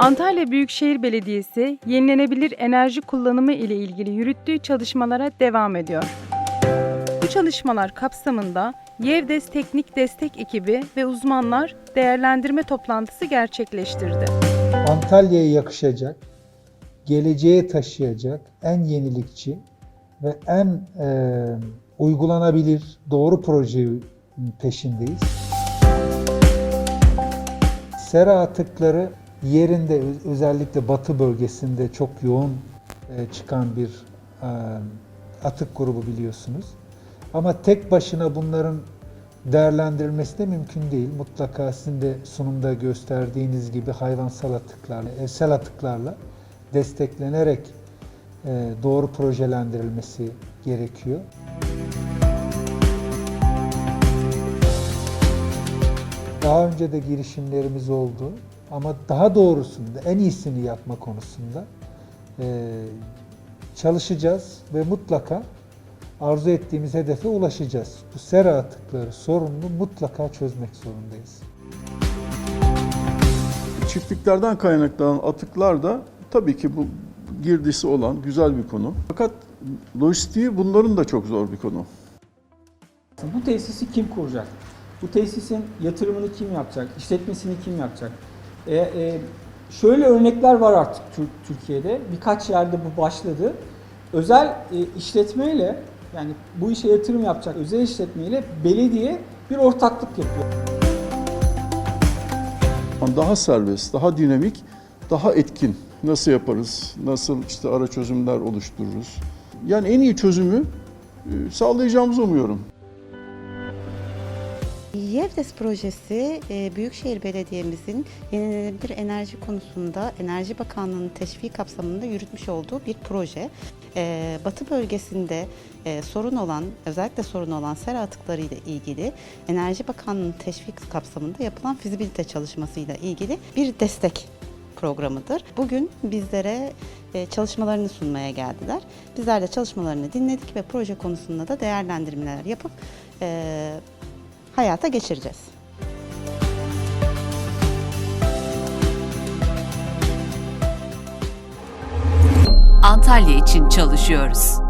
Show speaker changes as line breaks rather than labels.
Antalya Büyükşehir Belediyesi yenilenebilir enerji kullanımı ile ilgili yürüttüğü çalışmalara devam ediyor. Bu çalışmalar kapsamında Yevdes Teknik Destek Ekibi ve uzmanlar değerlendirme toplantısı gerçekleştirdi.
Antalya'ya yakışacak, geleceğe taşıyacak en yenilikçi ve en e, uygulanabilir doğru proje peşindeyiz. Sera atıkları yerinde özellikle batı bölgesinde çok yoğun e, çıkan bir e, atık grubu biliyorsunuz. Ama tek başına bunların değerlendirilmesi de mümkün değil. Mutlaka sizin de sunumda gösterdiğiniz gibi hayvansal atıklarla, evsel atıklarla desteklenerek e, doğru projelendirilmesi gerekiyor. Daha önce de girişimlerimiz oldu ama daha doğrusunda en iyisini yapma konusunda e, çalışacağız ve mutlaka arzu ettiğimiz hedefe ulaşacağız. Bu sera atıkları sorununu mutlaka çözmek zorundayız.
Çiftliklerden kaynaklanan atıklar da tabii ki bu girdisi olan güzel bir konu. Fakat lojistiği bunların da çok zor bir konu.
Bu tesisi kim kuracak? Bu tesisin yatırımını kim yapacak? İşletmesini kim yapacak? E, e, şöyle örnekler var artık Tür- Türkiye'de. Birkaç yerde bu başladı. Özel e, işletmeyle yani bu işe yatırım yapacak özel işletmeyle belediye bir ortaklık yapıyor.
Daha serbest, daha dinamik, daha etkin. Nasıl yaparız? Nasıl işte ara çözümler oluştururuz? Yani en iyi çözümü e, sağlayacağımızı umuyorum.
Yevdes projesi e, Büyükşehir Belediye'mizin yenilenebilir enerji konusunda Enerji Bakanlığı'nın teşvik kapsamında yürütmüş olduğu bir proje. E, Batı bölgesinde e, sorun olan, özellikle sorun olan sera atıkları ile ilgili Enerji Bakanlığı'nın teşvik kapsamında yapılan fizibilite çalışmasıyla ilgili bir destek programıdır. Bugün bizlere çalışmalarını sunmaya geldiler. Bizler de çalışmalarını dinledik ve proje konusunda da değerlendirmeler yapıp hayata geçireceğiz.
Antalya için çalışıyoruz.